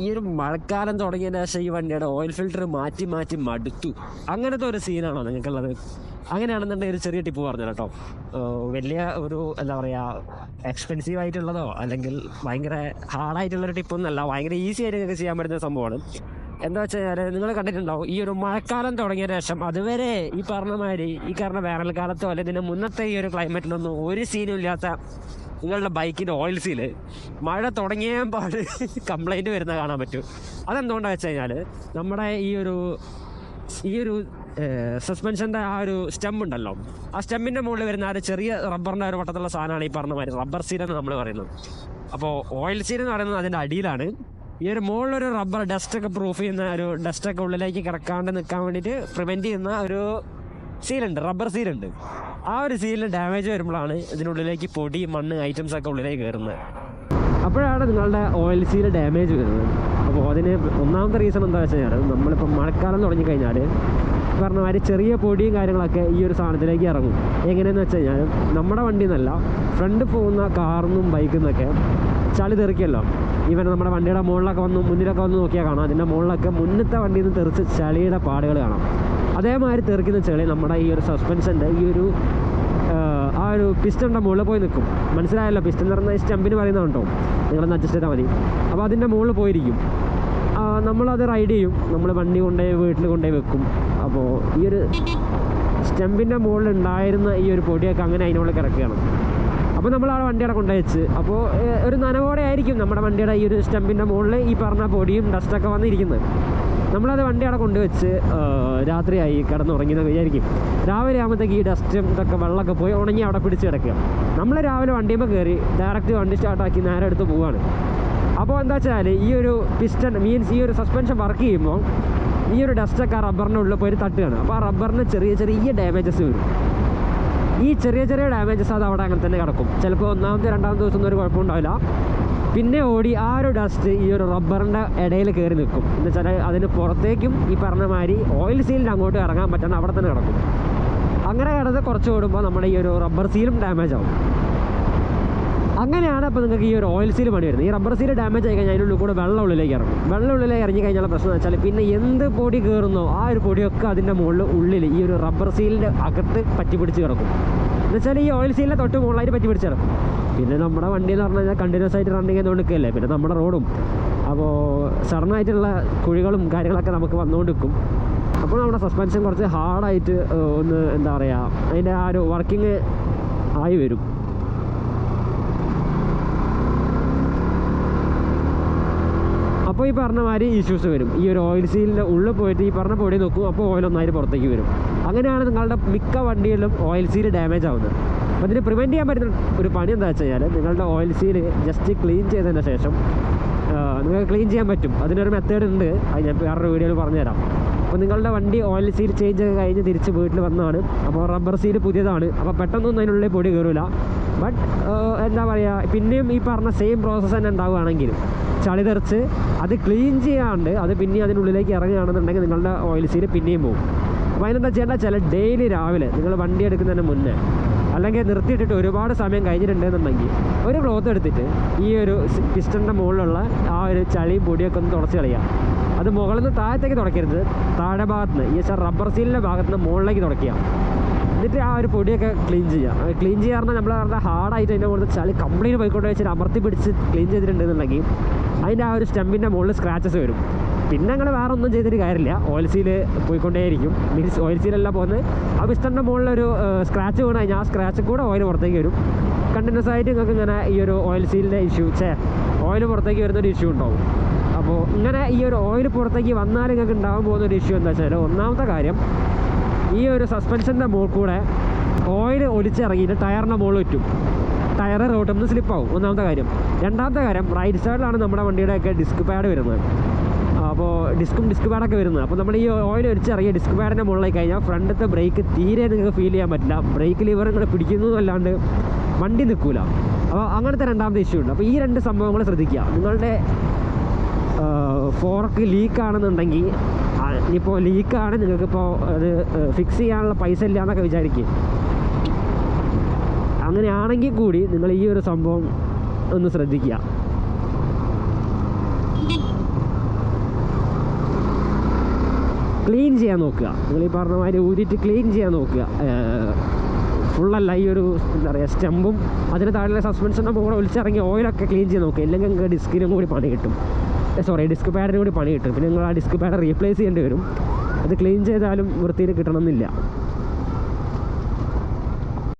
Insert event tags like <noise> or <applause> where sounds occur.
ഈ ഒരു മഴക്കാലം തുടങ്ങിയതിന് ശേഷം ഈ വണ്ടിയുടെ ഓയിൽ ഫിൽറ്റർ മാറ്റി മാറ്റി മടുത്തു. അങ്ങനത്തെ ഒരു സീനാണോ നിങ്ങൾക്കുള്ളത്? അങ്ങനെയാണെന്നുണ്ടെങ്കിൽ ഒരു ചെറിയ ടിപ്പ് പറഞ്ഞു കേട്ടോ. വലിയ ഒരു എന്താ പറയുക എക്സ്പെൻസീവ് ആയിട്ടുള്ളതോ അല്ലെങ്കിൽ ഭയങ്കര ഹാർഡായിട്ടുള്ളൊരു ടിപ്പൊന്നുമല്ല ഭയങ്കര ഈസി ആയിട്ട് നിങ്ങൾക്ക് ചെയ്യാൻ പറ്റുന്ന സംഭവമാണ്. എന്താ വെച്ച് കഴിഞ്ഞാൽ നിങ്ങൾ കണ്ടിട്ടുണ്ടാവും ഈ ഒരു മഴക്കാലം തുടങ്ങിയ ശേഷം അതുവരെ ഈ പറഞ്ഞ മാതിരി ഈ കാരണം വേനൽക്കാലത്തോ അല്ലെങ്കിൽ ഇതിന്റെ മുന്നത്തെ ഈ ഒരു ക്ലൈമറ്റിലൊന്നും ഒരു സീനും ഇല്ലാത്ത നിങ്ങളുടെ ബൈക്കിന്റെ ഓയിൽ സീൽ മഴ തുടങ്ങിയ പാട് <laughs> കംപ്ലൈന്റ് വരുന്ന കാണാൻ പറ്റും. അതെന്തുകൊണ്ടാണെന്ന് വെച്ച് കഴിഞ്ഞാൽ നമ്മുടെ ഈ ഒരു ഈ ഒരു സസ്പെൻഷന്റെ ആ ഒരു സ്റ്റെം ഉണ്ടല്ലോ ആ സ്റ്റെമ്മിന്റെ മുകളിൽ വരുന്ന ആ ഒരു ചെറിയ റബ്ബറിന്റെ ഒരു വട്ടത്തുള്ള സാധനമാണ് ഈ പറഞ്ഞ മാതിരി റബ്ബർ സീൽ എന്ന് നമ്മൾ പറയുന്നത്. അപ്പോൾ ഓയിൽ സീൽ എന്ന് പറയുന്നത് അതിന്റെ അടിയിലാണ്. ഈ ഒരു മുകളിലൊരു റബ്ബർ ഡസ്റ്റൊക്കെ പ്രൂഫ് ചെയ്യുന്ന ഒരു ഡസ്റ്റൊക്കെ ഉള്ളിലേക്ക് കിടക്കാണ്ട് നിൽക്കാൻ വേണ്ടിയിട്ട് പ്രിവെന്റ് ചെയ്യുന്ന ഒരു സീലുണ്ട് റബ്ബർ സീലുണ്ട് ആ ഒരു സീലിന് ഡാമേജ് വരുമ്പോഴാണ് ഇതിനുള്ളിലേക്ക് പൊടി മണ്ണ് ഐറ്റംസ് ഒക്കെ ഉള്ളിലേക്ക് കയറുന്നത്. അപ്പോഴാണ് നിങ്ങളുടെ ഓയിൽ സീൽ ഡാമേജ് വരുന്നത്. അപ്പോൾ അതിന് ഒന്നാമത്തെ റീസൺ എന്താ വെച്ച് കഴിഞ്ഞാൽ നമ്മളിപ്പോൾ മഴക്കാലം തുടങ്ങിക്കഴിഞ്ഞാൽ പറഞ്ഞ മാതിരി ചെറിയ പൊടിയും കാര്യങ്ങളൊക്കെ ഈ ഒരു സാധനത്തിലേക്ക് ഇറങ്ങും. എങ്ങനെയെന്ന് വെച്ച് കഴിഞ്ഞാൽ നമ്മുടെ വണ്ടിയിൽ നിന്നല്ല ഫ്രണ്ട് പോകുന്ന കാറിൽ നിന്നും ബൈക്കിൽ നിന്നൊക്കെ ചളി തെറിക്കുമല്ലോ ഇവൻ നമ്മുടെ വണ്ടിയുടെ മുകളിലൊക്കെ വന്ന് മുന്നിലൊക്കെ വന്ന് നോക്കിയാൽ കാണാം. അതിന്റെ മുകളിലൊക്കെ മുന്നത്തെ വണ്ടിയിൽ നിന്ന് തെറിച്ച് ചളിയുടെ പാടുകൾ കാണാം. അതേമാതിരി തെറിക്കുന്ന ചെളി നമ്മുടെ ഈ ഒരു സസ്പെൻഷന്റെ ഈ ഒരു ആ ഒരു പിസ്റ്റന്റെ മുകളിൽ പോയി നിൽക്കും. മനസ്സിലായല്ലോ? പിസ്റ്റൻ എന്ന് പറഞ്ഞാൽ സ്റ്റമ്പിന് കേട്ടോ നിങ്ങളൊന്ന് അഡ്ജസ്റ്റ് ചെയ്താൽ മതി. അപ്പോൾ അതിന്റെ മുകളിൽ പോയിരിക്കും. നമ്മളത് റൈഡ് ചെയ്യും. നമ്മൾ വണ്ടി കൊണ്ടുപോയി വീട്ടിൽ കൊണ്ടുപോയി വെക്കും. അപ്പോൾ ഈ ഒരു സ്റ്റമ്പിന്റെ മുകളിൽ ഉണ്ടായിരുന്ന ഈ ഒരു പൊടിയൊക്കെ അങ്ങനെ അതിനുള്ളിൽ കിടക്കുകയാണ്. അപ്പോൾ നമ്മൾ ആ വണ്ടിയുടെ കൊണ്ടുവച്ച്. അപ്പോൾ ഒരു നനവോടെ ആയിരിക്കും നമ്മുടെ വണ്ടിയുടെ ഈ ഒരു സ്റ്റെമ്പിന്റെ മുകളിൽ ഈ പറഞ്ഞ പൊടിയും ഡസ്റ്റൊക്കെ വന്നിരിക്കുന്നത്. നമ്മളത് വണ്ടി കൊണ്ടുവച്ച് രാത്രിയായി കിടന്നുറങ്ങിയെന്ന് വിചാരിക്കും. രാവിലെ ആകുമ്പോഴത്തേക്ക് ഈ ഡസ്റ്റും ഇതൊക്കെ വെള്ളമൊക്കെ പോയി ഉണങ്ങി അവിടെ പിടിച്ച് കിടക്കുക. നമ്മൾ രാവിലെ വണ്ടിയുമ്പോൾ കയറി ഡയറക്റ്റ് വണ്ടി സ്റ്റാർട്ടാക്കി നേരെ എടുത്ത് പോവുകയാണ് അപ്പോൾ എന്താ വെച്ചാൽ ഈ ഒരു പിസ്റ്റൺ മീൻസ് ഈ ഒരു സസ്പെൻഷൻ വർക്ക് ചെയ്യുമ്പോൾ ഈ ഒരു ഡസ്റ്റൊക്കെ ആ റബ്ബറിന്റെ ഉള്ളിൽ പോയി തട്ടുകയാണ്. അപ്പോൾ ആ റബ്ബറിന് ചെറിയ ചെറിയ ഡാമേജസ് വരും. ഈ ചെറിയ ചെറിയ ഡാമേജസ് അത് അവിടെ അങ്ങനെ തന്നെ കിടക്കും. ചിലപ്പോൾ ഒന്നാമത്തെ രണ്ടാമത്തെ ദിവസം ഒന്നും ഒരു കുഴപ്പമുണ്ടാവില്ല പിന്നെ ഓടി ആ ഒരു ഡസ്റ്റ് ഈ ഒരു റബ്ബറിന്റെ ഇടയിൽ കയറി നിൽക്കും. എന്ന് വെച്ചാൽ അതിന് പുറത്തേക്കും ഈ പറഞ്ഞ മാതിരി ഓയിൽ സീലിന്റെ അങ്ങോട്ട് ഇറങ്ങാൻ പറ്റാണ്ട് അവിടെ തന്നെ കിടക്കും. അങ്ങനെ കിടന്ന് കുറച്ച് ഓടുമ്പോൾ നമ്മുടെ ഈ ഒരു റബ്ബർ സീലും ഡാമേജ് ആവും. അങ്ങനെയാണ് അപ്പോൾ നിങ്ങൾക്ക് ഈ ഒരു ഓയിൽ സീൽ പണി വരുന്നത്. ഈ റബ്ബർ സീൽ ഡാമേജ് ആയി കഴിഞ്ഞാൽ അതിനുള്ളിൽ കൂടെ വെള്ളം ഉള്ളിലേക്ക് ഇറങ്ങും. വെള്ളം ഉള്ളിലേക്ക് ഇറങ്ങി കഴിഞ്ഞാൽ പ്രശ്നം എന്ന് വെച്ചാൽ പിന്നെ എന്ത് പൊടി കയറുന്നോ ആ ഒരു പൊടിയൊക്കെ അതിന്റെ മുകളിൽ ഉള്ളിൽ ഈ ഒരു റബ്ബർ സീലിന്റെ അകത്ത് പറ്റി പിടിച്ച് കിടക്കും. എന്ന് വെച്ചാൽ ഈ ഓയിൽ സീലിനെ തൊട്ട് മുകളിലായിട്ട് പറ്റി പിടിച്ച് കിടക്കും. പിന്നെ നമ്മുടെ വണ്ടി എന്ന് പറഞ്ഞു കഴിഞ്ഞാൽ കണ്ടിന്യൂസ് ആയിട്ട് റണ്ണിങ് ചെയ്തുകൊണ്ട് പിന്നെ നമ്മുടെ റോഡും അപ്പോൾ സഡനായിട്ടുള്ള കുഴികളും കാര്യങ്ങളൊക്കെ നമുക്ക് വന്നുകൊണ്ട് നിൽക്കും അപ്പോൾ നമ്മുടെ സസ്പെൻഷൻ കുറച്ച് ഹാർഡായിട്ട് ഒന്ന് എന്താ പറയുക അതിന്റെ ആ ഒരു വർക്കിംഗ് ആയി വരും. അപ്പോൾ ഈ പറഞ്ഞ മാതിരി ഇഷ്യൂസ് വരും. ഈ ഒരു ഓയിൽ സീലിന്റെ ഉള്ളിൽ പോയിട്ട് ഈ പറഞ്ഞ പൊടി നോക്കും അപ്പോൾ ഓയിൽ ഒന്നായിട്ട് പുറത്തേക്ക് വരും. അങ്ങനെയാണ് നിങ്ങളുടെ മിക്ക വണ്ടികളിലും ഓയിൽ സീൽ ഡാമേജ് ആവുന്നത്. അപ്പോൾ ഇതിന് പ്രിവെന്റ് ചെയ്യാൻ പറ്റുന്ന ഒരു പണി എന്താ വെച്ച് കഴിഞ്ഞാൽ നിങ്ങളുടെ ഓയിൽ സീൽ ജസ്റ്റ് ക്ലീൻ ചെയ്തതിന് ശേഷം നിങ്ങൾ നിങ്ങൾക്ക് ക്ലീൻ ചെയ്യാൻ പറ്റും. അതിനൊരു മെത്തേഡ് ഉണ്ട്. അത് ഞാൻ വേറൊരു വീഡിയോയിൽ പറഞ്ഞുതരാം. അപ്പോൾ നിങ്ങളുടെ വണ്ടി ഓയിൽ സീൽ ചേഞ്ച് ഒക്കെ കഴിഞ്ഞ് തിരിച്ച് വീട്ടിൽ വന്നതാണ്. അപ്പോൾ റബ്ബർ സീൽ പുതിയതാണ്. അപ്പോൾ പെട്ടെന്നൊന്നും അതിനുള്ളിൽ പൊടി കയറില്ല ബട്ട് എന്താ പറയുക പിന്നെയും ഈ പറഞ്ഞ സെയിം പ്രോസസ്സ് തന്നെ ഉണ്ടാവുകയാണെങ്കിൽ ചളി തെറിച്ച് അത് ക്ലീൻ ചെയ്യാണ്ട് അത് പിന്നെ അതിനുള്ളിലേക്ക് ഇറങ്ങുകയാണെന്നുണ്ടെങ്കിൽ നിങ്ങളുടെ ഓയിൽ സീൽ പിന്നെയും പോകും അപ്പോൾ അതിനെന്താ ചെയ്യേണ്ട ചില ഡെയിലി രാവിലെ നിങ്ങൾ വണ്ടി എടുക്കുന്നതിന് മുന്നേ അല്ലെങ്കിൽ നിർത്തിയിട്ടിട്ട് ഒരുപാട് സമയം കഴിഞ്ഞിട്ടുണ്ടെന്നുണ്ടെങ്കിൽ ഒരു ക്ലോത്ത് എടുത്തിട്ട് ഈ ഒരു പിസ്റ്റണിന്റെ മുകളിലുള്ള ആ ഒരു ചളിയും പൊടിയൊക്കെ ഒന്ന് തുടച്ച് കളയുക. അത് മുകളിൽ നിന്ന് താഴത്തേക്ക് തുടയ്ക്കരുത് താഴെ ഭാഗത്ത് നിന്ന് ഈ വെച്ചാൽ റബ്ബർ സീലിന്റെ ഭാഗത്ത് നിന്ന് മുകളിലേക്ക് തുടയ്ക്കുക. എന്നിട്ട് ആ ഒരു പൊടിയൊക്കെ ക്ലീൻ ചെയ്യാം. ക്ലീൻ ചെയ്യാൻ പറഞ്ഞാൽ നമ്മൾ പറഞ്ഞാൽ ഹാർഡായിട്ട് അതിന്റെ മുകളിൽ ചളി കംപ്ലീറ്റ് പോയിക്കൊണ്ട് വെച്ചിട്ട് അമർത്തി പിടിച്ച് ക്ലീൻ ചെയ്തിട്ടുണ്ടെന്നുണ്ടെങ്കിൽ അതിന്റെ ആ ഒരു സ്റ്റെമ്പിന്റെ മുകളിൽ സ്ക്രാച്ചസ് വരും. പിന്നെ അങ്ങനെ വേറെ ഒന്നും ചെയ്തിട്ട് കാര്യമില്ല. ഓയിൽ സീൽ പോയിക്കൊണ്ടേയിരിക്കും. മീൻസ് ഓയിൽ സീലെല്ലാം പോകുന്നത് ആ പിസ്റ്ററിന്റെ മുകളിലൊരു സ്ക്രാച്ച് വീണ് കഴിഞ്ഞാൽ ആ സ്ക്രാച്ച് കൂടെ ഓയിൽ പുറത്തേക്ക് വരും. കണ്ടിന്യൂസ് ആയിട്ട് നിങ്ങൾക്ക് ഇങ്ങനെ ഈ ഒരു ഓയിൽ സീലിന്റെ ഇഷ്യൂ ചേ ഓയിൽ പുറത്തേക്ക് വരുന്നൊരു ഇഷ്യൂ ഉണ്ടാവും. അപ്പോൾ ഇങ്ങനെ ഈ ഒരു ഓയിൽ പുറത്തേക്ക് വന്നാൽ നിങ്ങൾക്ക് ഉണ്ടാകാൻ പോകുന്ന ഒരു ഇഷ്യൂ എന്താ വെച്ചാൽ ഒന്നാമത്തെ കാര്യം ഈ ഒരു സസ്പെൻഷന്റെ മുകളിൽ കൂടെ ഓയിൽ ഒലിച്ചിറങ്ങിയിട്ട് ടയറിന്റെ മുകളിൽ ചുറ്റും ടയർ റോട്ടിൽ നിന്ന് സ്ലിപ്പാവും ഒന്നാമത്തെ കാര്യം. രണ്ടാമത്തെ കാര്യം റൈറ്റ് സൈഡിലാണ് നമ്മുടെ വണ്ടിയുടെയൊക്കെ ഡിസ്ക് പാഡ് വരുന്നത്. അപ്പോൾ ഡിസ്കും ഡിസ്ക് പാഡൊക്കെ വരുന്നത്. അപ്പോൾ നമ്മൾ ഈ ഓയിൽ ഒലിച്ചിറങ്ങിയ ഡിസ്ക് പാഡിന്റെ മുകളിലേക്ക് കഴിഞ്ഞാൽ ഫ്രണ്ടത്തെ ബ്രേക്ക് തീരെ നിങ്ങൾക്ക് ഫീൽ ചെയ്യാൻ പറ്റില്ല. ബ്രേക്ക് ലിവർ ഇങ്ങനെ പിടിക്കുന്നതല്ലാണ്ട് വണ്ടി നിൽക്കില്ല അപ്പോൾ അങ്ങനത്തെ രണ്ടാമത്തെ ഇഷ്യൂ ഉണ്ട്. അപ്പോൾ ഈ രണ്ട് സംഭവങ്ങൾ ശ്രദ്ധിക്കുക. നിങ്ങളുടെ ഫോർക്ക് ലീക്ക് ആണെന്നുണ്ടെങ്കിൽ ഇനിയിപ്പോൾ ലീക്കാണ് നിങ്ങൾക്കിപ്പോൾ അത് ഫിക്സ് ചെയ്യാനുള്ള പൈസ ഇല്ല എന്നൊക്കെ വിചാരിക്കും. അങ്ങനെയാണെങ്കിൽ കൂടി നിങ്ങൾ ഈ ഒരു സംഭവം ഒന്ന് ശ്രദ്ധിക്കുക. ക്ലീൻ ചെയ്യാൻ നോക്കുക. നിങ്ങൾ ഈ പറഞ്ഞ മാതിരി ക്ലീൻ ചെയ്യാൻ നോക്കുക. ഫുള്ളല്ല ഈ ഒരു എന്താ പറയുക സ്റ്റമ്പും അതിന് താഴെ സസ്പെൻഷനും കൂടെ ഒളിച്ചിറങ്ങി ഓയിലൊക്കെ ക്ലീൻ ചെയ്യാൻ നോക്കുക. ഇല്ലെങ്കിൽ നിങ്ങൾക്ക് ഡിസ്കിനും കൂടി പണി കിട്ടും. സോറി ഡിസ്ക് പാഡിന് കൂടി പണി കിട്ടും. പിന്നെ നിങ്ങൾ ആ ഡിസ്ക് പാഡ് റീപ്ലേസ് ചെയ്യേണ്ടി വരും. അത് ക്ലീൻ ചെയ്താലും വൃത്തിയിൽ കിട്ടണമെന്നില്ല.